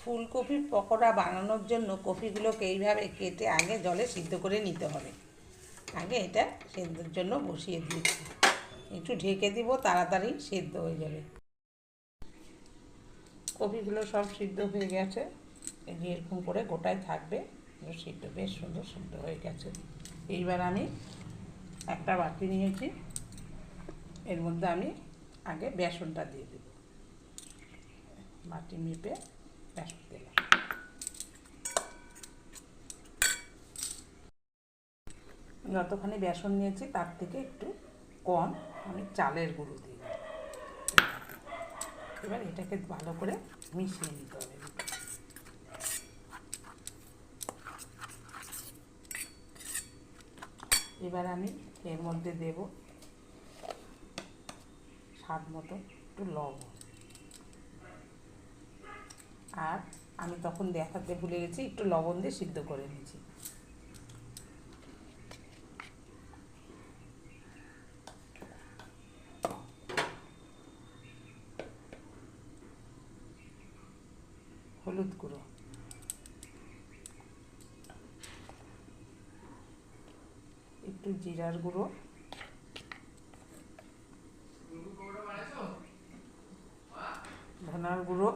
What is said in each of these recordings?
ফুলকপির পকোড়া বানানোর জন্য কপিগুলোকে এইভাবে কেটে আগে জলে সিদ্ধ করে নিতে হবে। আগে এটা সেদ্ধর জন্য বসিয়ে দিয়েছি। একটু ঢেকে দিব, তাড়াতাড়ি সেদ্ধ হয়ে যাবে। কপিগুলো সব সিদ্ধ হয়ে গেছে। যে এরকম করে গোটায় থাকবে। সিদ্ধ বেশ সুন্দর সিদ্ধ হয়ে গেছে। এইবার আমি একটা বাটি নিয়েছি। এর মধ্যে আমি আগে বেসনটা দিয়ে দেব। বাটি মেপে দিলাম যতখানি বেসন নিয়েছি, তার থেকে একটু কম আমি চালের গুঁড়ো দিই এবার এটাকে ভালো করে মিশিয়ে নিতে হবে। এবার আমি এর মধ্যে দেব স্বাদ মতো একটু লবণ। আর আমি তখন দেখাতে ভুলে গেছি, একটু লবণ দিয়ে সিদ্ধ করে নিয়েছি। হলুদ গুঁড়ো। একটু জিরার গুঁড়ো। ধনার গুঁড়ো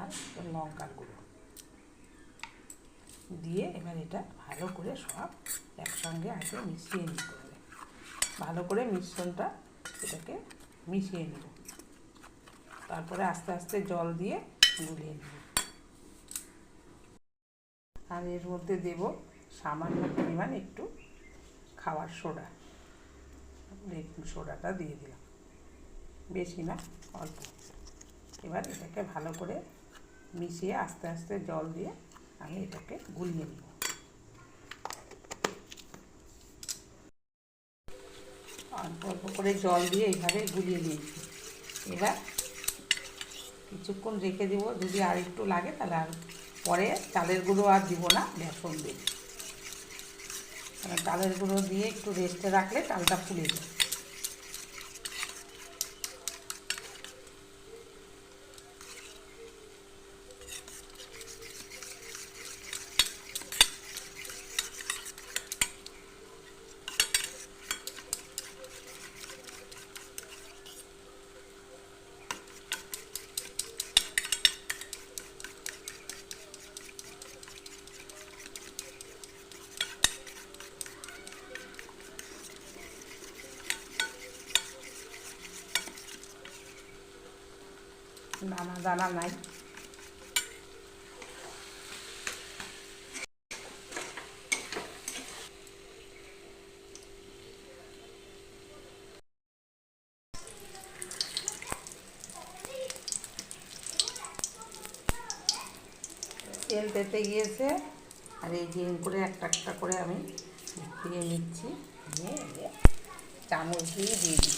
আর লঙ্কার গুঁড়ো। দিয়ে এবার এটা ভালো করে সব একসঙ্গে আগে মিশিয়ে নিতে হবে। ভালো করে মিশ্রণটা এটাকে মিশিয়ে নেব। তারপরে আস্তে আস্তে জল দিয়ে গুলিয়ে নেব। আর এর মধ্যে দেব সামান্য পরিমাণ একটু খাওয়ার সোডা। বেকিং সোডাটা দিয়ে দিলাম। বেশি না, অল্প। এবার এটাকে ভালো করে মিশিয়ে আস্তে আস্তে জল দিয়ে আমি এটাকে গুলিয়ে নেব। অল্প অল্প করে জল দিয়ে এইভাবে গুলিয়ে নিয়েছি। এবার কিছুক্ষণ রেখে দেবো। যদি আর একটু লাগে তাহলে আর পরে চালের গুঁড়ো আর দিব না, বেসন দেব চালের গুঁড়ো দিয়ে একটু রেস্টে রাখলে চালটা ফুলে যায়। দানা দানা নাই তেল পেতে গিয়েছে। আর এই যে করে একটা একটা করে আমি দিয়ে নিচ্ছি। দিয়ে চামচ দিয়ে দিয়ে দিচ্ছি।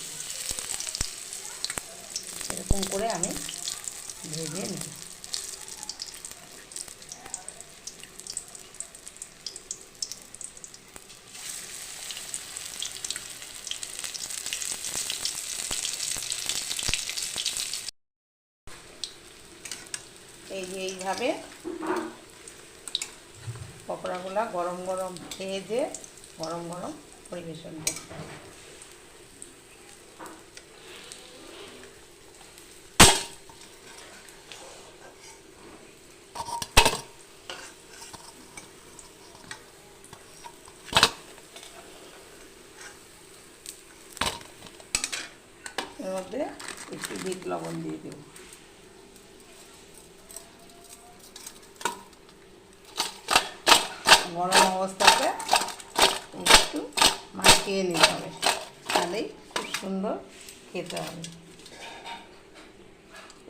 এরকম করে আমি ভেজে নিই এই এইভাবে পকোড়াগুলো গরম গরম ভেজে গরম গরম পরিবেশন করতে এর মধ্যে একটু বিট লবণ দিয়ে দেব। গরম অবস্থাতে একটু মাখিয়ে নিতে হবে, তাহলেই খুব সুন্দর খেতে হবে।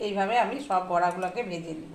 এইভাবে আমি সব বড়াগুলোকে ভেজে নেব।